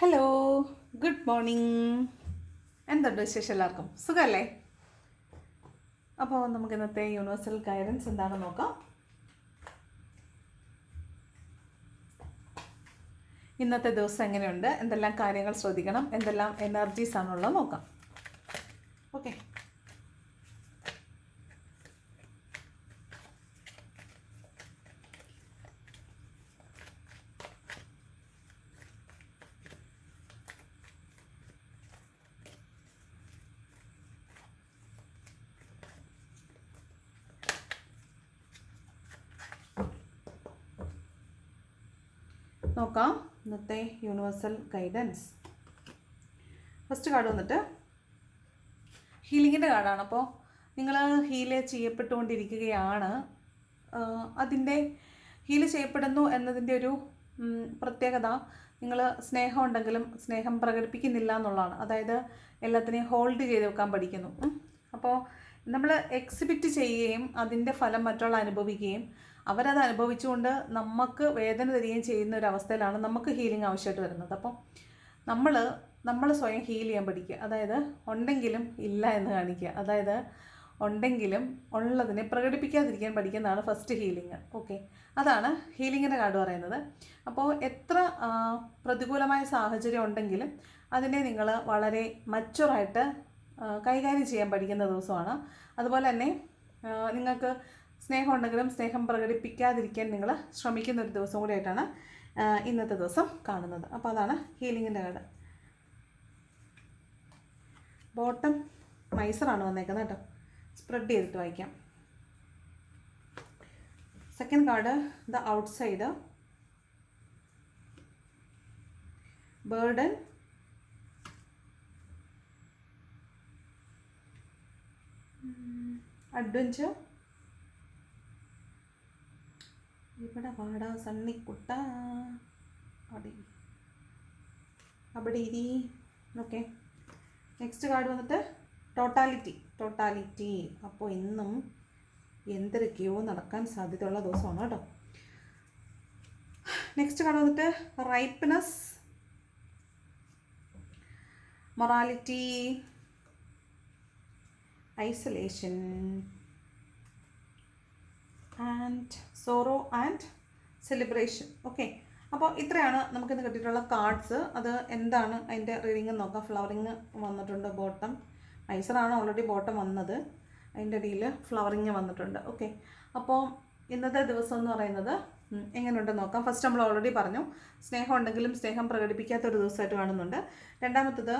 Hello good morning എന്തുണ്ട് വിശേഷം എല്ലാവർക്കും? സുഖമല്ലേ അപ്പോൾ നമുക്ക് ഇന്നത്തെ യൂണിവേഴ്സൽ ഗൈഡൻസ് എന്താണെന്ന് നോക്കാം. ഇന്നത്തെ ദിവസം എങ്ങനെയുണ്ട്? എന്തെല്ലാം കാര്യങ്ങൾ ശ്രദ്ധിക്കണം? എന്തെല്ലാം എനർജീസ് ആണുള്ളത് നോക്കാം. ഓക്കെ നോക്കാം. ഇന്നത്തെ യൂണിവേഴ്സൽ ഗൈഡൻസ് ഫസ്റ്റ് കാർഡ് വന്നിട്ട് ഹീലിങ്ങിന്റെ കാർഡാണ് അപ്പോൾ നിങ്ങൾ ഹീൽ ചെയ്യപ്പെട്ടുകൊണ്ടിരിക്കുകയാണ്. അതിന്റെ ഹീൽ ചെയ്യപ്പെടുന്നു എന്നതിന്റെ ഒരു പ്രത്യേകത നിങ്ങൾ സ്നേഹം ഉണ്ടെങ്കിലും സ്നേഹം പ്രകടിപ്പിക്കുന്നില്ല എന്നുള്ളതാണ്. അതായത് എല്ലാത്തിനെയും ഹോൾഡ് ചെയ്ത് വെക്കാൻ പഠിക്കുന്നു. അപ്പോൾ നമ്മൾ എക്സിബിറ്റ് ചെയ്യുകയും അതിന്റെ ഫലം മറ്റുള്ള അനുഭവിക്കുകയും അവരത് അനുഭവിച്ചുകൊണ്ട് നമുക്ക് വേദന തരികയും ചെയ്യുന്ന ഒരു അവസ്ഥയിലാണ് നമുക്ക് ഹീലിംഗ് ആവശ്യമായിട്ട് വരുന്നത്. അപ്പം നമ്മൾ നമ്മൾ സ്വയം ഹീൽ ചെയ്യാൻ പഠിക്കുക. അതായത് ഉണ്ടെങ്കിലും ഇല്ല എന്ന് കാണിക്കുക. അതായത് ഉണ്ടെങ്കിലും ഉള്ളതിനെ പ്രകടിപ്പിക്കാതിരിക്കാൻ പഠിക്കുന്നതാണ് ഫസ്റ്റ് ഹീലിംഗ് ഓക്കെ അതാണ് ഹീലിങ്ങിന്റെ കാർഡ് പറയുന്നത്. അപ്പോൾ എത്ര പ്രതികൂലമായ സാഹചര്യം ഉണ്ടെങ്കിലും അതിനെ നിങ്ങൾ വളരെ മച്ചുറായിട്ട് കൈകാര്യം ചെയ്യാൻ പഠിക്കുന്ന ദിവസമാണ്. അതുപോലെ തന്നെ നിങ്ങൾക്ക് സ്നേഹം ഉണ്ടെങ്കിലും സ്നേഹം പ്രകടിപ്പിക്കാതിരിക്കാൻ നിങ്ങൾ ശ്രമിക്കുന്ന ഒരു ദിവസം കൂടിയായിട്ടാണ് ഇന്നത്തെ ദിവസം കാണുന്നത്. അപ്പോൾ അതാണ് ഹീലിങ്ങിന്റെ കാർഡ് ബോട്ടം മൈസറാണ് വന്നേക്കുന്നത് കേട്ടോ. സ്പ്രെഡ് ചെയ്തിട്ട് വായിക്കാം. Second card the outside. Burden. Adventure. ഇവിടെ വാടാ സണ്ണിക്കുട്ട അവിടെ. അവിടെ ഇരി. ഓക്കെ. നെക്സ്റ്റ് കാർഡ് വന്നിട്ട് ടോട്ടാലിറ്റി ടോട്ടാലിറ്റി അപ്പോൾ ഇന്നും എന്തൊക്കെയോ നടക്കാൻ സാധ്യതയുള്ള ദിവസമാണ് കേട്ടോ. നെക്സ്റ്റ് കാർഡ് വന്നിട്ട് ripeness morality isolation and sorrow and celebration okay അപ്പോൾ ഇത്രയാണ് നമുക്കിന്ന് കിട്ടിയിട്ടുള്ള കാർഡ്സ് അത് എന്താണ് അതിന്റെ റീഡിങ് നോക്കാം. ഫ്ലവറിങ് വന്നിട്ടുണ്ട് ബോട്ടം ഐസറാണ് ഓൾറെഡി ബോട്ടം വന്നത്. അതിന്റെ ഇടയിൽ ഫ്ലവറിങ് വന്നിട്ടുണ്ട്. ഓക്കെ അപ്പോൾ ഇന്നത്തെ ദിവസം എന്ന് പറയുന്നത് എങ്ങനെയുണ്ട് നോക്കാം. ഫസ്റ്റ് നമ്മൾ ഓൾറെഡി പറഞ്ഞു. സ്നേഹം ഉണ്ടെങ്കിലും സ്നേഹം പ്രകടിപ്പിക്കാത്ത ഒരു ദിവസമായിട്ട് കാണുന്നുണ്ട്. രണ്ടാമത്തത്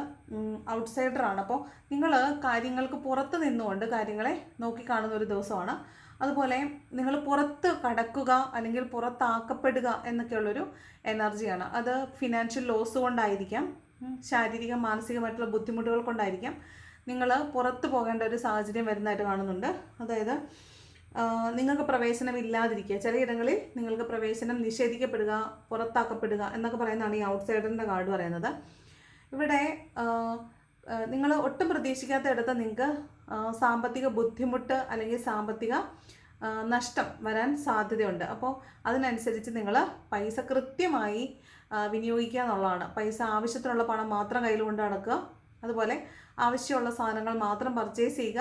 ഔട്ട്സൈഡറാണ് അപ്പോൾ നിങ്ങൾ കാര്യങ്ങൾക്ക് പുറത്ത് നിന്നുകൊണ്ട് കാര്യങ്ങളെ നോക്കിക്കാണുന്ന ഒരു ദിവസമാണ്. അതുപോലെ നിങ്ങൾ പുറത്ത് കടക്കുക അല്ലെങ്കിൽ പുറത്താക്കപ്പെടുക എന്നൊക്കെയുള്ളൊരു എനർജിയാണ്. അത് ഫിനാൻഷ്യൽ ലോസ് കൊണ്ടായിരിക്കാം ശാരീരിക മാനസികമായിട്ടുള്ള ബുദ്ധിമുട്ടുകൾ കൊണ്ടായിരിക്കാം നിങ്ങൾ പുറത്ത് പോകേണ്ട ഒരു സാഹചര്യം വരുന്നതായിട്ട് കാണുന്നുണ്ട്. അതായത് നിങ്ങൾക്ക് പ്രവേശനം ഇല്ലാതിരിക്കുക. ചിലയിടങ്ങളിൽ നിങ്ങൾക്ക് പ്രവേശനം നിഷേധിക്കപ്പെടുക പുറത്താക്കപ്പെടുക എന്നൊക്കെ പറയുന്നതാണ് ഈ ഔട്ട്സൈഡറിന്റെ കാർഡ് പറയുന്നത്. ഇവിടെ നിങ്ങൾ ഒട്ടും പ്രതീക്ഷിക്കാത്ത ഇടത്ത് നിങ്ങൾക്ക് സാമ്പത്തിക ബുദ്ധിമുട്ട് അല്ലെങ്കിൽ സാമ്പത്തിക നഷ്ടം വരാൻ സാധ്യതയുണ്ട്. അപ്പോൾ അതിനനുസരിച്ച് നിങ്ങൾ പൈസ കൃത്യമായി വിനിയോഗിക്കുക എന്നുള്ളതാണ്. പൈസ ആവശ്യത്തിനുള്ള പണം മാത്രം കയ്യിൽ കൊണ്ട് നടക്കുക. അതുപോലെ ആവശ്യമുള്ള സാധനങ്ങൾ മാത്രം പർച്ചേസ് ചെയ്യുക.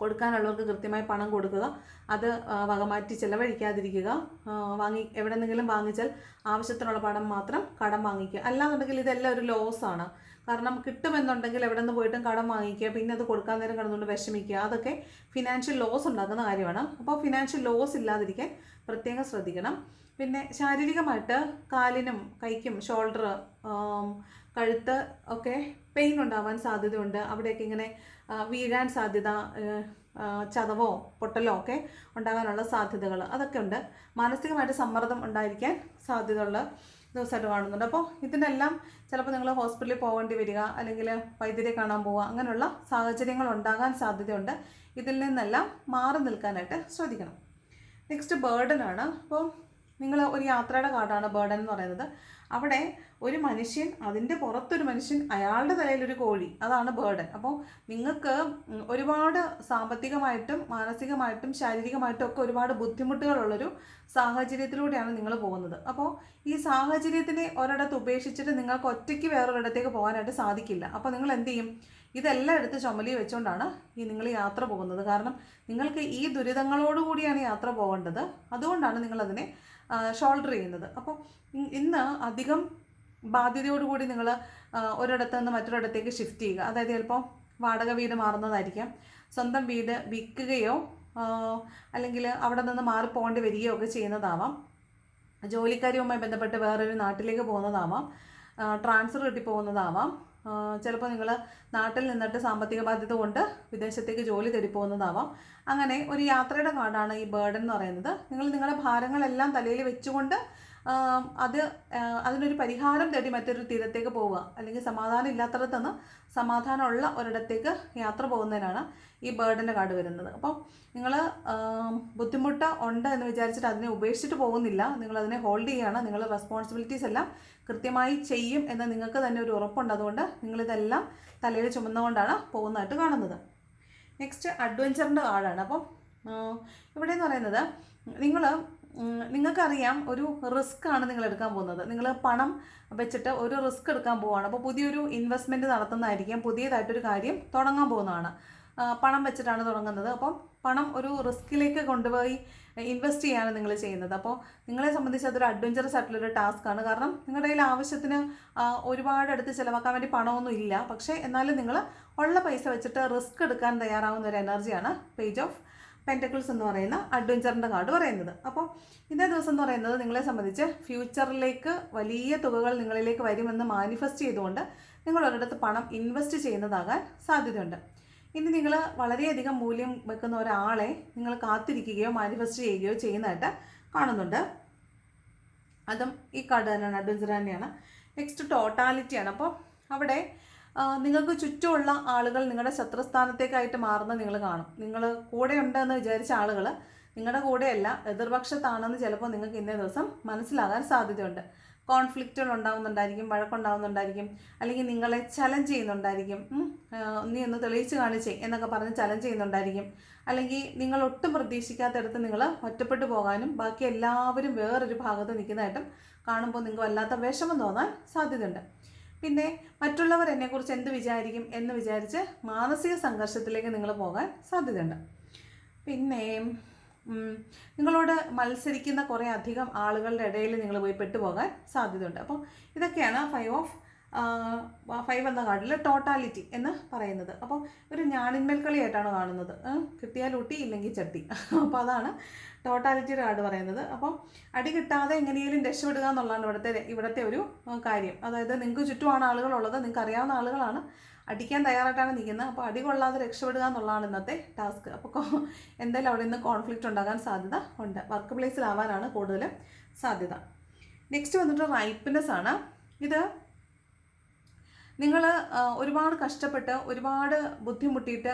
കൊടുക്കാനുള്ളവർക്ക് കൃത്യമായി പണം കൊടുക്കുക. അത് വകമാറ്റി ചിലവഴിക്കാതിരിക്കുക. വാങ്ങി എവിടെ നിന്നെങ്കിലും വാങ്ങിച്ചാൽ ആവശ്യത്തിനുള്ള പണം മാത്രം കടം വാങ്ങിക്കുക. അല്ലാന്നുണ്ടെങ്കിൽ ഇതെല്ലാം ഒരു ലോസാണ് കാരണം കിട്ടുമെന്നുണ്ടെങ്കിൽ എവിടെ നിന്ന് പോയിട്ടും കടം വാങ്ങിക്കുക പിന്നെ അത് കൊടുക്കാൻ നേരം കിടന്നുകൊണ്ട് വിഷമിക്കുക. അതൊക്കെ ഫിനാൻഷ്യൽ ലോസ് ഉണ്ടാക്കുന്ന കാര്യമാണ്. അപ്പോൾ ഫിനാൻഷ്യൽ ലോസ് ഇല്ലാതിരിക്കാൻ പ്രത്യേകം ശ്രദ്ധിക്കണം. പിന്നെ ശാരീരികമായിട്ട് കാലിനും കൈക്കും ഷോൾഡർ കഴുത്ത് ഒക്കെ പെയിൻ ഉണ്ടാവാൻ സാധ്യതയുണ്ട്. അവിടെയൊക്കെ ഇങ്ങനെ വീഴാൻ സാധ്യത ചതവോ പൊട്ടലോ ഒക്കെ ഉണ്ടാകാനുള്ള സാധ്യതകൾ അതൊക്കെ ഉണ്ട്. മാനസികമായിട്ട് സമ്മർദ്ദം ഉണ്ടായിരിക്കാൻ സാധ്യതയുള്ള ദിവസമായിട്ട് കാണുന്നുണ്ട്. അപ്പോൾ ഇതിനെല്ലാം ചിലപ്പോൾ നിങ്ങൾ ഹോസ്പിറ്റലിൽ പോകേണ്ടി വരിക അല്ലെങ്കിൽ വൈദ്യുതി കാണാൻ പോവുക അങ്ങനെയുള്ള സാഹചര്യങ്ങൾ ഉണ്ടാകാൻ സാധ്യതയുണ്ട്. ഇതിൽ നിന്നെല്ലാം മാറി നിൽക്കാനായിട്ട് ശ്രദ്ധിക്കണം. നെക്സ്റ്റ് ബേർഡൻ ആണ്. അപ്പോൾ നിങ്ങൾ ഒരു യാത്രയുടെ കാർഡാണ് ബേർഡൻ എന്ന് പറയുന്നത്. അവിടെ ഒരു മനുഷ്യൻ അതിന്റെ പുറത്തൊരു മനുഷ്യൻ അയാളുടെ തലയിലൊരു കോഴി. അതാണ് ബേർഡൻ. അപ്പോൾ നിങ്ങൾക്ക് ഒരുപാട് സാമ്പത്തികമായിട്ടും മാനസികമായിട്ടും ശാരീരികമായിട്ടും ഒക്കെ ഒരുപാട് ബുദ്ധിമുട്ടുകളുള്ളൊരു സാഹചര്യത്തിലൂടെയാണ് നിങ്ങൾ പോകുന്നത്. അപ്പോൾ ഈ സാഹചര്യത്തിനെ ഒരിടത്ത് ഉപേക്ഷിച്ചിട്ട് നിങ്ങൾക്ക് ഒറ്റയ്ക്ക് വേറൊരിടത്തേക്ക് പോകാനായിട്ട് സാധിക്കില്ല. അപ്പോൾ നിങ്ങൾ എന്ത് ചെയ്യും? ഇതെല്ലാം എടുത്ത് ചുമലി വെച്ചുകൊണ്ടാണ് ഈ നിങ്ങൾ യാത്ര പോകുന്നത്. കാരണം നിങ്ങൾക്ക് ഈ ദുരിതങ്ങളോടുകൂടിയാണ് യാത്ര പോകേണ്ടത്. അതുകൊണ്ടാണ് നിങ്ങളതിനെ ഷോൾഡർ ചെയ്യുന്നത്. അപ്പോൾ ഇന്ന് അധികം ബാധ്യതയോടുകൂടി നിങ്ങൾ ഒരിടത്ത് നിന്ന് മറ്റൊരിടത്തേക്ക് ഷിഫ്റ്റ് ചെയ്യുക. അതായത് ചിലപ്പോൾ വാടക വീട് മാറുന്നതായിരിക്കാം. സ്വന്തം വീട് വിൽക്കുകയോ അല്ലെങ്കിൽ അവിടെ നിന്ന് മാറി പോകേണ്ടി വരികയോ ഒക്കെ ചെയ്യുന്നതാവാം. ജോലിക്കാരിയുമായി ബന്ധപ്പെട്ട് വേറൊരു നാട്ടിലേക്ക് പോകുന്നതാവാം. ട്രാൻസ്ഫർ കിട്ടി പോകുന്നതാവാം. ചിലപ്പോൾ നിങ്ങൾ നാട്ടിൽ നിന്നിട്ട് സാമ്പത്തിക ബാധ്യത കൊണ്ട് വിദേശത്തേക്ക് ജോലി തേടി പോകുന്നതാവാം അങ്ങനെ ഒരു യാത്രയുടെ കാർഡാണ് ഈ ബേർഡൻ എന്ന് പറയുന്നത്. നിങ്ങൾ നിങ്ങളുടെ ഭാരങ്ങളെല്ലാം തലയിൽ വെച്ചുകൊണ്ട് അത് അതിനൊരു പരിഹാരം തേടി മറ്റൊരു തീരത്തേക്ക് പോവുക. അല്ലെങ്കിൽ സമാധാനം ഇല്ലാത്തടത്ത് നിന്ന് സമാധാനമുള്ള ഒരിടത്തേക്ക് യാത്ര പോകുന്നതിനാണ് ഈ ബേർഡിന്റെ കാർഡ് വരുന്നത്. അപ്പം നിങ്ങൾ ബുദ്ധിമുട്ട് ഉണ്ട് എന്ന് വിചാരിച്ചിട്ട് അതിനെ ഉപേക്ഷിച്ചിട്ട് പോകുന്നില്ല. നിങ്ങൾ അതിനെ ഹോൾഡ് ചെയ്യുകയാണ് നിങ്ങൾ റെസ്പോൺസിബിലിറ്റീസ് എല്ലാം കൃത്യമായി ചെയ്യും എന്ന് നിങ്ങൾക്ക് തന്നെ ഒരു ഉറപ്പുണ്ട്. അതുകൊണ്ട് നിങ്ങളിതെല്ലാം തലയിൽ ചുമന്നുകൊണ്ടാണ് പോകുന്നതായിട്ട് കാണുന്നത്. നെക്സ്റ്റ് അഡ്വഞ്ചറിന്റെ കാർഡാണ്. അപ്പം ഇവിടെ എന്ന് പറയുന്നത് നിങ്ങൾ നിങ്ങൾക്കറിയാം ഒരു റിസ്ക് ആണ് നിങ്ങൾ എടുക്കാൻ പോകുന്നത്. നിങ്ങൾ പണം വെച്ചിട്ട് ഒരു റിസ്ക് എടുക്കാൻ പോവുകയാണ് അപ്പോൾ പുതിയൊരു ഇൻവെസ്റ്റ്മെന്റ് നടത്തുന്നതായിരിക്കും. പുതിയതായിട്ടൊരു കാര്യം തുടങ്ങാൻ പോകുന്നതാണ്. പണം വെച്ചിട്ടാണ് തുടങ്ങുന്നത്. അപ്പം പണം ഒരു റിസ്കിലേക്ക് കൊണ്ടുപോയി ഇൻവെസ്റ്റ് ചെയ്യാണ് നിങ്ങൾ ചെയ്യുന്നത്. അപ്പോൾ നിങ്ങളെ സംബന്ധിച്ച് അതൊരു അഡ്വഞ്ചറസ് ആയിട്ടുള്ളൊരു ആണ്. കാരണം നിങ്ങളുടെ കയ്യിൽ ആവശ്യത്തിന് ഒരുപാട് അടുത്ത് ചിലവാക്കാൻ വേണ്ടി പണമൊന്നും ഇല്ല. പക്ഷേ എന്നാലും നിങ്ങൾ ഉള്ള പൈസ വെച്ചിട്ട് റിസ്ക് എടുക്കാൻ തയ്യാറാവുന്ന ഒരു എനർജിയാണ് പേജ് ഓഫ് പെന്റക്കിൾസ് എന്ന് പറയുന്ന അഡ്വഞ്ചറിന്റെ കാർഡ് പറയുന്നത്. അപ്പോൾ ഇന്നേ ദിവസം എന്ന് പറയുന്നത് നിങ്ങളെ സംബന്ധിച്ച് ഫ്യൂച്ചറിലേക്ക് വലിയ തുകകൾ നിങ്ങളിലേക്ക് വരുമെന്ന് മാനിഫെസ്റ്റ് ചെയ്തുകൊണ്ട് നിങ്ങൾ ഒരിടത്ത് പണം ഇൻവെസ്റ്റ് ചെയ്യുന്നതാകാൻ സാധ്യതയുണ്ട്. ഇനി നിങ്ങൾ വളരെയധികം മൂല്യം വെക്കുന്ന ഒരാളെ നിങ്ങൾ കാത്തിരിക്കുകയോ മാനിഫെസ്റ്റ് ചെയ്യുകയോ ചെയ്യുന്നതായിട്ട് കാണുന്നുണ്ട്. അതും ഈ കാർഡ് തന്നെയാണ് അഡ്വഞ്ചർ തന്നെയാണ്. നെക്സ്റ്റ് ടോട്ടാലിറ്റിയാണ് അപ്പോൾ അവിടെ നിങ്ങൾക്ക് ചുറ്റുമുള്ള ആളുകൾ നിങ്ങളുടെ ശത്രുസ്ഥാനത്തേക്കായിട്ട് മാറുന്നത് നിങ്ങൾ കാണും. നിങ്ങൾ കൂടെ ഉണ്ടെന്ന് വിചാരിച്ച ആളുകൾ നിങ്ങളുടെ കൂടെയല്ല എതിർപക്ഷത്താണെന്ന് ചിലപ്പോൾ നിങ്ങൾക്ക് ഇന്നേ ദിവസം മനസ്സിലാകാൻ സാധ്യതയുണ്ട്. കോൺഫ്ലിക്റ്റുകൾ ഉണ്ടാകുന്നുണ്ടായിരിക്കും വഴക്കുണ്ടാകുന്നുണ്ടായിരിക്കും അല്ലെങ്കിൽ നിങ്ങളെ ചലഞ്ച് ചെയ്യുന്നുണ്ടായിരിക്കും. നീ ഒന്ന് തെളിയിച്ച് കാണിച്ചേ എന്നൊക്കെ പറഞ്ഞ് ചലഞ്ച് ചെയ്യുന്നുണ്ടായിരിക്കും. അല്ലെങ്കിൽ നിങ്ങൾ ഒട്ടും പ്രതീക്ഷിക്കാത്തടത്ത് നിങ്ങൾ ഒറ്റപ്പെട്ടു പോകാനും ബാക്കി എല്ലാവരും വേറൊരു ഭാഗത്ത് നിൽക്കുന്നതായിട്ടും കാണുമ്പോൾ നിങ്ങൾക്ക് വല്ലാത്ത വിഷമം തോന്നാൻ സാധ്യതയുണ്ട്. പിന്നെ മറ്റുള്ളവർ എന്നെക്കുറിച്ച് എന്ത് വിചാരിക്കും എന്ന് വിചാരിച്ച് മാനസിക സംഘർഷത്തിലേക്ക് നിങ്ങൾ പോകാൻ സാധ്യതയുണ്ട്. പിന്നെ നിങ്ങളോട് മത്സരിക്കുന്ന കുറേ അധികം ആളുകളുടെ ഇടയിൽ നിങ്ങൾ പോയി പെട്ടുപോകാൻ സാധ്യതയുണ്ട്. അപ്പോൾ ഇതൊക്കെയാണ് ഫൈവ് ഓഫ് ഫൈവ് എന്ന കാർഡിൽ ടോട്ടാലിറ്റി എന്ന് പറയുന്നത്. അപ്പോൾ ഒരു ഞാനിന്മേൽ കളിയായിട്ടാണ് കാണുന്നത്? കിട്ടിയാൽ ഊട്ടി ഇല്ലെങ്കിൽ ചട്ടി. അപ്പോൾ അതാണ് ടോട്ടാലിറ്റിയുടെ കാർഡ് പറയുന്നത്. അപ്പോൾ അടി കിട്ടാതെ എങ്ങനെയെങ്കിലും രക്ഷപ്പെടുക എന്നുള്ളതാണ് ഇവിടുത്തെ ഇവിടുത്തെ ഒരു കാര്യം. അതായത് നിങ്ങൾക്ക് ചുറ്റുമാണ് ആളുകളുള്ളത് നിങ്ങൾക്ക് അറിയാവുന്ന ആളുകളാണ് അടിക്കാൻ തയ്യാറായിട്ടാണ് നിൽക്കുന്നത്. അപ്പോൾ അടി കൊള്ളാതെ രക്ഷപ്പെടുക എന്നുള്ളതാണ് ഇന്നത്തെ ടാസ്ക് അപ്പോൾ എന്തായാലും അവിടെ നിന്ന് കോൺഫ്ലിക്റ്റ് ഉണ്ടാകാൻ സാധ്യത ഉണ്ട്. വർക്ക് പ്ലേസിലാവാനാണ് കൂടുതൽ സാധ്യത. നെക്സ്റ്റ് വന്നിട്ട് റൈപ്പ്നെസ് ആണ്. ഇത് നിങ്ങൾ ഒരുപാട് കഷ്ടപ്പെട്ട് ഒരുപാട് ബുദ്ധിമുട്ടിയിട്ട്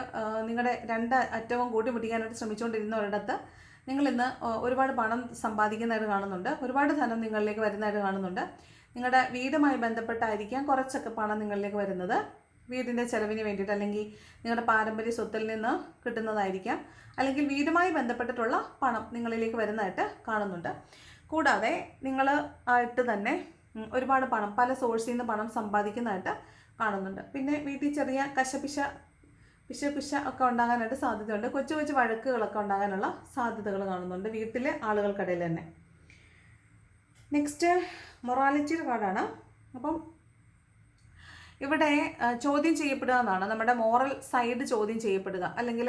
നിങ്ങളുടെ രണ്ട് അറ്റവും കൂട്ടിമുട്ടിക്കാനായിട്ട് ശ്രമിച്ചുകൊണ്ടിരുന്ന ഒരിടത്ത് നിങ്ങൾ ഇന്ന് ഒരുപാട് പണം സമ്പാദിക്കുന്നതായിട്ട് കാണുന്നുണ്ട്. ഒരുപാട് ധനം നിങ്ങളിലേക്ക് വരുന്നതായിട്ട് കാണുന്നുണ്ട്. നിങ്ങളുടെ വീടുമായി ബന്ധപ്പെട്ടായിരിക്കാം കുറച്ചൊക്കെ പണം നിങ്ങളിലേക്ക് വരുന്നത്. വീടിന്റെ ചെലവിന് വേണ്ടിയിട്ട് അല്ലെങ്കിൽ നിങ്ങളുടെ പാരമ്പര്യ സ്വത്തിൽ നിന്ന് കിട്ടുന്നതായിരിക്കാം. അല്ലെങ്കിൽ വീടുമായി ബന്ധപ്പെട്ടിട്ടുള്ള പണം നിങ്ങളിലേക്ക് വരുന്നതായിട്ട് കാണുന്നുണ്ട്. കൂടാതെ നിങ്ങൾ ആയിട്ട് തന്നെ ഒരുപാട് പണം പല സോഴ്സിൽ നിന്ന് പണം സമ്പാദിക്കുന്നതായിട്ട് കാണുന്നുണ്ട്. പിന്നെ വീട്ടിൽ ചെറിയ കശപിശ പിശ പിശ ഒക്കെ ഉണ്ടാകാനായിട്ട് സാധ്യതയുണ്ട്. കൊച്ചു കൊച്ചു വഴക്കുകളൊക്കെ ഉണ്ടാകാനുള്ള സാധ്യതകൾ കാണുന്നുണ്ട് വീട്ടിലെ ആളുകൾക്കിടയിൽ തന്നെ. നെക്സ്റ്റ് മൊറാലിറ്റിയുടെ കാർഡാണ് അപ്പം ഇവിടെ ചോദ്യം ചെയ്യപ്പെടുക എന്നാണ്. നമ്മുടെ മോറൽ സൈഡ് ചോദ്യം ചെയ്യപ്പെടുക. അല്ലെങ്കിൽ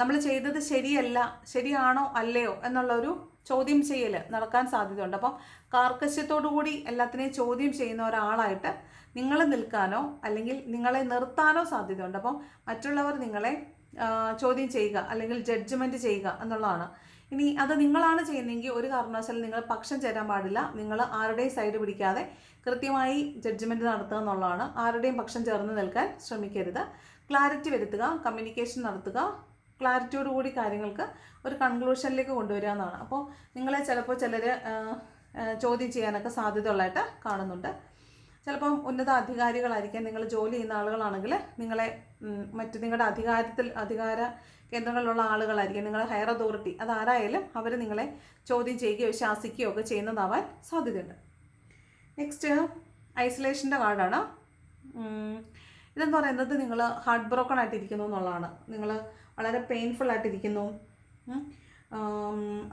നമ്മൾ ചെയ്തത് ശരിയല്ല ശരിയാണോ അല്ലയോ എന്നുള്ളൊരു ചോദ്യം ചെയ്യൽ നടക്കാൻ സാധ്യതയുണ്ട്. അപ്പം കാർക്കശ്യത്തോടു കൂടി എല്ലാത്തിനെയും ചോദ്യം ചെയ്യുന്ന ഒരാളായിട്ട് നിങ്ങൾ നിൽക്കാനോ അല്ലെങ്കിൽ നിങ്ങളെ നിർത്താനോ സാധ്യതയുണ്ട്. അപ്പം മറ്റുള്ളവർ നിങ്ങളെ ചോദ്യം ചെയ്യുക അല്ലെങ്കിൽ ജഡ്ജ്മെന്റ് ചെയ്യുക എന്നുള്ളതാണ്. ഇനി അത് നിങ്ങളാണ് ചെയ്യുന്നതെങ്കിൽ ഒരു കാരണവശാലും നിങ്ങൾ പക്ഷം ചേരാൻ പാടില്ല. നിങ്ങൾ ആരുടെയും സൈഡ് പിടിക്കാതെ കൃത്യമായി ജഡ്ജ്മെന്റ് നടത്തുക എന്നുള്ളതാണ്. ആരുടെയും പക്ഷം ചേർന്ന് നിൽക്കാൻ ശ്രമിക്കരുത്. ക്ലാരിറ്റി വരുത്തുക കമ്മ്യൂണിക്കേഷൻ നടത്തുക ക്ലാരിറ്റിയോടുകൂടി കാര്യങ്ങൾക്ക് ഒരു കൺക്ലൂഷനിലേക്ക് കൊണ്ടുവരിക എന്നാണ്. അപ്പോൾ നിങ്ങളെ ചിലപ്പോൾ ചിലർ ചോദ്യം ചെയ്യാനൊക്കെ സാധ്യതയുള്ളതായിട്ട് കാണുന്നുണ്ട്. ചിലപ്പം ഉന്നത അധികാരികളായിരിക്കാം. നിങ്ങൾ ജോലി ചെയ്യുന്ന ആളുകളാണെങ്കിൽ നിങ്ങളെ മറ്റു നിങ്ങളുടെ അധികാരത്തിൽ അധികാര കേന്ദ്രങ്ങളിലുള്ള ആളുകളായിരിക്കും. നിങ്ങളുടെ ഹയർ അതോറിറ്റി അതാരായാലും അവർ നിങ്ങളെ ചോദ്യം ചെയ്യുകയോ ശാസിക്കുകയോ ഒക്കെ ചെയ്യുന്നതാവാൻ സാധ്യതയുണ്ട്. നെക്സ്റ്റ് ഐസൊലേഷന്റെ കാർഡാണ്. ഇതെന്ന് പറയുന്നത് നിങ്ങൾ ഹാർട്ട് ബ്രോക്കൺ ആയിട്ടിരിക്കുന്നു എന്നുള്ളതാണ്. നിങ്ങൾ വളരെ പെയിൻഫുൾ ആയിട്ടിരിക്കുന്നു.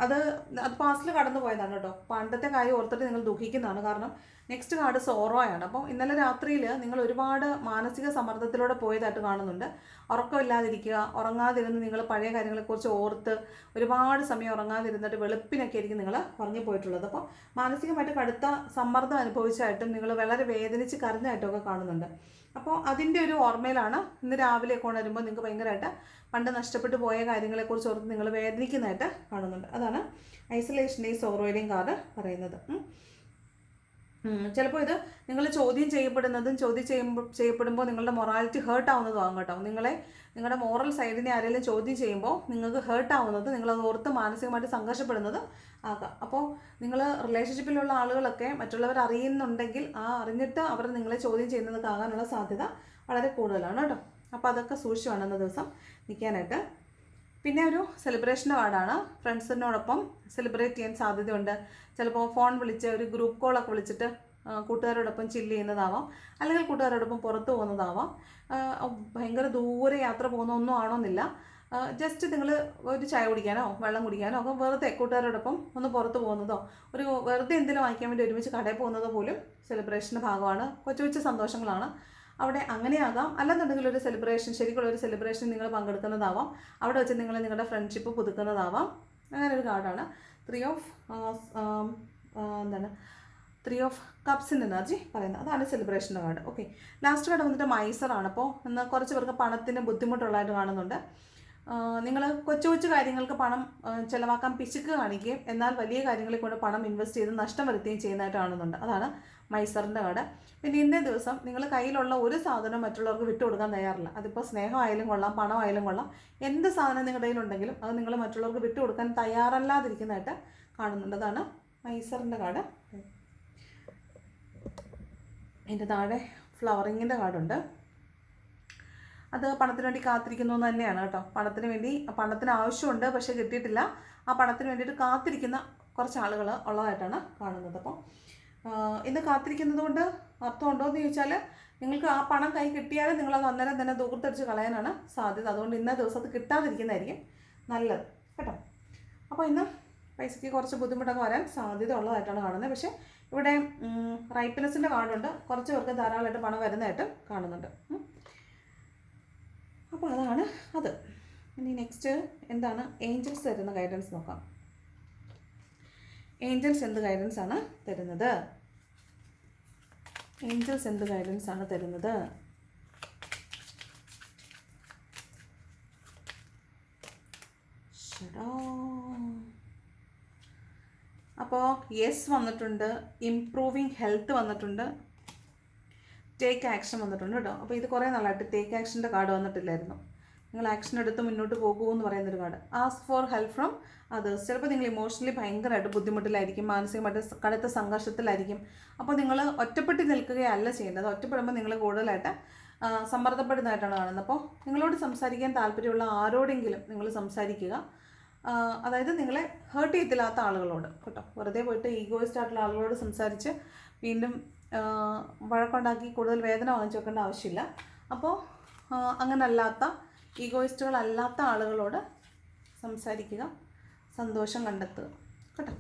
അത് അത് പാസ്റ്റിൽ കടന്നു പോയതാണ് കേട്ടോ. പണ്ടത്തെ കാര്യം ഓർത്തിട്ട് നിങ്ങൾ ദുഃഖിക്കുന്നതാണ്. കാരണം നെക്സ്റ്റ് കാർഡ് സോറോയാണ്. അപ്പോൾ ഇന്നലെ രാത്രിയിൽ നിങ്ങൾ ഒരുപാട് മാനസിക സമ്മർദ്ദത്തിലൂടെ പോയതായിട്ട് കാണുന്നുണ്ട്. ഉറക്കമില്ലാതിരിക്കുക ഉറങ്ങാതിരുന്ന് നിങ്ങൾ പഴയ കാര്യങ്ങളെക്കുറിച്ച് ഓർത്ത് ഒരുപാട് സമയം ഉറങ്ങാതിരുന്നിട്ട് വെളുപ്പിനൊക്കെ ആയിരിക്കും നിങ്ങൾ ഉറങ്ങി പോയിട്ടുള്ളത്. അപ്പോൾ മാനസികമായിട്ട് കടുത്ത സമ്മർദ്ദം അനുഭവിച്ചായിട്ടും നിങ്ങൾ വളരെ വേദനിച്ച് കരഞ്ഞായിട്ടും ഒക്കെ കാണുന്നുണ്ട്. അപ്പോൾ അതിന്റെ ഒരു ഓർമ്മയിലാണ് ഇന്ന് രാവിലെ ഒക്കെ ഉണരുമ്പോൾ നിങ്ങൾക്ക് ഭയങ്കരമായിട്ട് പണ്ട് നഷ്ടപ്പെട്ടു പോയ കാര്യങ്ങളെക്കുറിച്ച് ഓർത്ത് നിങ്ങൾ വേദനിക്കുന്നതായിട്ട് കാണുന്നുണ്ട് അതാണ് ഐസൊലേഷന്റെയും സോറോയുടെയും കാർഡ് പറയുന്നത്. ചിലപ്പോൾ ഇത് നിങ്ങൾ ചോദ്യം ചെയ്യപ്പെടുന്നതും ചോദ്യം ചെയ്യുമ്പോൾ ചെയ്യപ്പെടുമ്പോൾ നിങ്ങളുടെ മൊറാലിറ്റി ഹേർട്ട് ആവുന്നതും കേട്ടോ. നിങ്ങളെ നിങ്ങളുടെ മോറൽ സൈഡിനെ ആരെങ്കിലും ചോദ്യം ചെയ്യുമ്പോൾ നിങ്ങൾക്ക് ഹേർട്ട് ആവുന്നത് നിങ്ങളത് ഓർത്ത് മാനസികമായിട്ട് സംഘർഷപ്പെടുന്നത് ആകാം. അപ്പോൾ നിങ്ങൾ റിലേഷൻഷിപ്പിലുള്ള ആളുകളൊക്കെ മറ്റുള്ളവർ അറിയുന്നുണ്ടെങ്കിൽ ആ അറിഞ്ഞിട്ട് അവർ നിങ്ങളെ ചോദ്യം ചെയ്യുന്നതൊക്കെ ആകാനുള്ള സാധ്യത വളരെ കൂടുതലാണ് കേട്ടോ. അപ്പോൾ അതൊക്കെ സൂക്ഷിച്ച് വേണം ദിവസം നിൽക്കാനായിട്ട്. പിന്നെ ഒരു സെലിബ്രേഷന്റെ വാർഡാണ് ഫ്രണ്ട്സിനോടൊപ്പം സെലിബ്രേറ്റ് ചെയ്യാൻ സാധ്യതയുണ്ട്. ചിലപ്പോൾ ഫോൺ വിളിച്ച് ഒരു ഗ്രൂപ്പ് കോളൊക്കെ വിളിച്ചിട്ട് കൂട്ടുകാരോടൊപ്പം ചില്ല് ചെയ്യുന്നതാവാം. അല്ലെങ്കിൽ കൂട്ടുകാരോടൊപ്പം പുറത്തു പോകുന്നതാവാം. ഭയങ്കര ദൂരെ യാത്ര പോകുന്നൊന്നും ആണോന്നില്ല. ജസ്റ്റ് നിങ്ങൾ ഒരു ചായ കുടിക്കാനോ വെള്ളം കുടിക്കാനോ ഒക്കെ വെറുതെ കൂട്ടുകാരോടൊപ്പം ഒന്ന് പുറത്ത് പോകുന്നതോ ഒരു വെറുതെ എന്തെങ്കിലും വാങ്ങിക്കാൻ വേണ്ടി ഒരുമിച്ച് കടയിൽ പോകുന്നതോ പോലും സെലിബ്രേഷന്റെ ഭാഗമാണ്. കൊച്ചു കൊച്ചു സന്തോഷങ്ങളാണ്. അവിടെ അങ്ങനെയാകാം. അല്ലെന്നുണ്ടെങ്കിൽ ഒരു സെലിബ്രേഷൻ ശരിക്കുള്ള ഒരു സെലിബ്രേഷൻ നിങ്ങൾ പങ്കെടുക്കുന്നതാവാം. അവിടെ വെച്ച് നിങ്ങൾ നിങ്ങളുടെ ഫ്രണ്ട്ഷിപ്പ് പുതുക്കുന്നതാവാം. അങ്ങനെ ഒരു കാർഡാണ് ത്രീ ഓഫ് എന്താണ്? Three of cups in energy പറയുന്നത്. അതാണ് സെലിബ്രേഷന്റെ കാർഡ് ഓക്കെ ലാസ്റ്റ് കാർഡ് വന്നിട്ട് മൈസറാണ് അപ്പോൾ ഇന്ന് കുറച്ച് പേർക്ക് പണത്തിന് ബുദ്ധിമുട്ടുള്ളതായിട്ട് കാണുന്നുണ്ട്. നിങ്ങൾ കൊച്ചു കൊച്ചു കാര്യങ്ങൾക്ക് പണം ചിലവാക്കാൻ പിശുക്ക് കാണിക്കുകയും എന്നാൽ വലിയ കാര്യങ്ങളിൽ കൊണ്ട് പണം ഇൻവെസ്റ്റ് ചെയ്ത് നഷ്ടം വരുത്തുകയും ചെയ്യുന്നതായിട്ട് കാണുന്നുണ്ട്. അതാണ് മൈസറിന്റെ കട. പിന്നെ ഇന്നേ ദിവസം നിങ്ങൾ കയ്യിലുള്ള ഒരു സാധനം മറ്റുള്ളവർക്ക് വിട്ടുകൊടുക്കാൻ തയ്യാറില്ല. അതിപ്പോൾ സ്നേഹമായാലും കൊള്ളാം പണമായാലും കൊള്ളാം. എന്ത് സാധനം നിങ്ങളുടെ കയ്യിലുണ്ടെങ്കിലും അത് നിങ്ങൾ മറ്റുള്ളവർക്ക് വിട്ടുകൊടുക്കാൻ തയ്യാറല്ലാതിരിക്കുന്നതായിട്ട് കാണുന്നുണ്ടതാണ് മൈസറിന്റെ കാട്. എന്റെ താഴെ ഫ്ലവറിങ്ങിന്റെ കാടുണ്ട്. അത് പണത്തിന് വേണ്ടി കാത്തിരിക്കുന്നു എന്ന് തന്നെയാണ് കേട്ടോ. പണത്തിന് വേണ്ടി പണത്തിന് ആവശ്യമുണ്ട് പക്ഷേ കിട്ടിയിട്ടില്ല. ആ പണത്തിന് വേണ്ടിയിട്ട് കാത്തിരിക്കുന്ന കുറച്ച് ആളുകൾ ഉള്ളതായിട്ടാണ് കാണുന്നത്. അപ്പം ആഹ് ഇന്ന് കാത്തിരിക്കുന്നത് കൊണ്ട് അർത്ഥമുണ്ടോ എന്ന് ചോദിച്ചാൽ നിങ്ങൾക്ക് ആ പണം കൈ കിട്ടിയാലും നിങ്ങളത് അന്നേരം തന്നെ ദൂർത്തടിച്ച് കളയാനാണ് സാധ്യത. അതുകൊണ്ട് ഇന്ന ദിവസം അത് കിട്ടാതിരിക്കുന്നതായിരിക്കും നല്ലത്. കേട്ടോ? അപ്പോൾ ഇന്ന് പൈസയ്ക്ക് കുറച്ച് ബുദ്ധിമുട്ടൊക്കെ വരാൻ സാധ്യത ഉള്ളതായിട്ടാണ് കാണുന്നത്. പക്ഷേ ഇവിടെ റൈപ്പിനെസ്സിന്റെ കാർഡുണ്ട്. കുറച്ച് പേർക്ക് ധാരാളമായിട്ട് പണം വരുന്നതായിട്ട് കാണുന്നുണ്ട്. അപ്പോൾ അതാണ് അത്. ഇനി നെക്സ്റ്റ് എന്താണ്? ഏഞ്ചൽസ് തരുന്ന ഗൈഡൻസ് നോക്കാം. ഏഞ്ചൽസ് എന്ത് ഗൈഡൻസ് ആണ് തരുന്നത്? ഏഞ്ചൽസ് എന്ത് ഗൈഡൻസ് ആണ് തരുന്നത്? അപ്പോൾ യെസ് വന്നിട്ടുണ്ട് ഇംപ്രൂവിങ് ഹെൽത്ത് വന്നിട്ടുണ്ട് ടേക്ക് ആക്ഷൻ വന്നിട്ടുണ്ട് കേട്ടോ. അപ്പോൾ ഇത് കുറേ നാളായിട്ട് ടേക്ക് ആക്ഷന്റെ കാർഡ് വന്നിട്ടില്ലായിരുന്നു. നിങ്ങൾ ആക്ഷൻ എടുത്ത് മുന്നോട്ട് പോകൂ എന്ന് പറയുന്നൊരു card ask for help from others ചിലപ്പോൾ നിങ്ങൾ ഇമോഷണലി ഭയങ്കരമായിട്ട് ബുദ്ധിമുട്ടിലായിരിക്കും മാനസികമായിട്ട് കടുത്ത സംഘർഷത്തിലായിരിക്കും. അപ്പോൾ നിങ്ങൾ ഒറ്റപ്പെട്ട് നിൽക്കുകയല്ല ചെയ്യേണ്ടത്. ഒറ്റപ്പെടുമ്പോൾ നിങ്ങൾ കൂടുതലായിട്ട് സമ്മർദ്ദപ്പെടുന്നതായിട്ടാണ് കാണുന്നത്. അപ്പോൾ നിങ്ങളോട് സംസാരിക്കാൻ താല്പര്യമുള്ള ആരോടെങ്കിലും നിങ്ങൾ സംസാരിക്കുക. അതായത് നിങ്ങളെ ഹേർട്ട് ചെയ്യത്തില്ലാത്ത ആളുകളോട് കേട്ടോ. വെറുതെ പോയിട്ട് ഈഗോയിസ്റ്റ് ആയിട്ടുള്ള ആളുകളോട് സംസാരിച്ച് വീണ്ടും വഴക്കുണ്ടാക്കി കൂടുതൽ വേദന വാങ്ങിച്ചു വെക്കേണ്ട ആവശ്യമില്ല. അപ്പോൾ ആ, അങ്ങനല്ലാത്ത ഈഗോയിസ്റ്റുകളല്ലാത്ത ആളുകളോട് സംസാരിക്കുക സന്തോഷം കണ്ടെത്തുക. കേട്ടോ?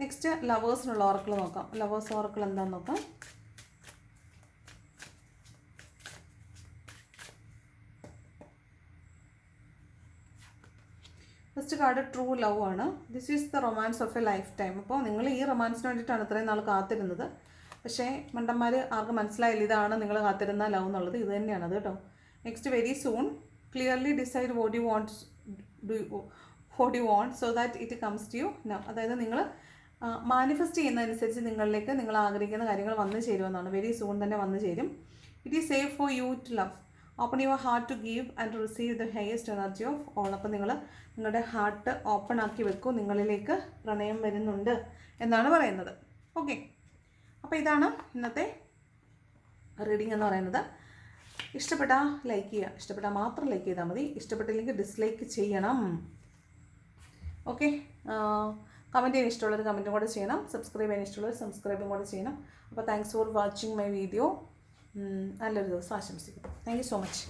നെക്സ്റ്റ് ലവേഴ്സിനുള്ള ഓർക്കിൾ നോക്കാം. ലവേഴ്സ് ഓർക്കിൾ എന്താണെന്ന് നോക്കാം? ഫസ്റ്റ് കാർഡ് ട്രൂ ലവ് ആണ്. This is the romance of a lifetime അപ്പോൾ നിങ്ങൾ ഈ റൊമാൻസിന് വേണ്ടിയിട്ടാണ് ഇത്രയും നാൾ കാത്തിരുന്നത്. പക്ഷേ മണ്ടന്മാർ ആർക്കും മനസ്സിലായില്ല ഇതാണ് നിങ്ങൾ കാത്തിരുന്ന ലവ് എന്നുള്ളത്. ഇത് തന്നെയാണ് അത് കേട്ടോ. Next very soon clearly decide what you want do what you want so that it comes to you now അതായത് നിങ്ങൾ മാനിഫെസ്റ്റ് ചെയ്യുന്നതനുസരിച്ച് നിങ്ങളിലേക്ക് നിങ്ങൾ ആഗ്രഹിക്കുന്ന കാര്യങ്ങൾ വന്നു ചേരുമെന്നാണ്. വെരി സൂൺ തന്നെ വന്നു ചേരും. It is safe for you to love open your heart to give and receive the highest energy of all അപ്പോൾ നിങ്ങൾ നിങ്ങളുടെ ഹാർട്ട് ഓപ്പൺ ആക്കി വെക്കൂ. നിങ്ങളിലേക്ക് പ്രണയം വരുന്നുണ്ട് എന്നാണ് പറയുന്നത്. ഓക്കെ അപ്പോൾ ഇതാണ് ഇന്നത്തെ റീഡിംഗ് എന്ന് പറയുന്നത്. ഇഷ്ടപ്പെട്ടാൽ ലൈക്ക് ചെയ്യുക. ഇഷ്ടപ്പെട്ടാൽ മാത്രം ലൈക്ക് ചെയ്താൽ മതി. ഇഷ്ടപ്പെട്ടില്ലെങ്കിൽ ഡിസ്ലൈക്ക് ചെയ്യണം. ഓക്കെ കമന്റ് ചെയ്യാൻ ഇഷ്ടമുള്ളവർ കമന്റും കൂടെ ചെയ്യണം. സബ്സ്ക്രൈബ് ചെയ്യാൻ ഇഷ്ടമുള്ളവർ സബ്സ്ക്രൈബും കൂടെ ചെയ്യണം. അപ്പോൾ thanks for watching my video നല്ലൊരു ദിവസം ആശംസിക്കുന്നു. Thank you so much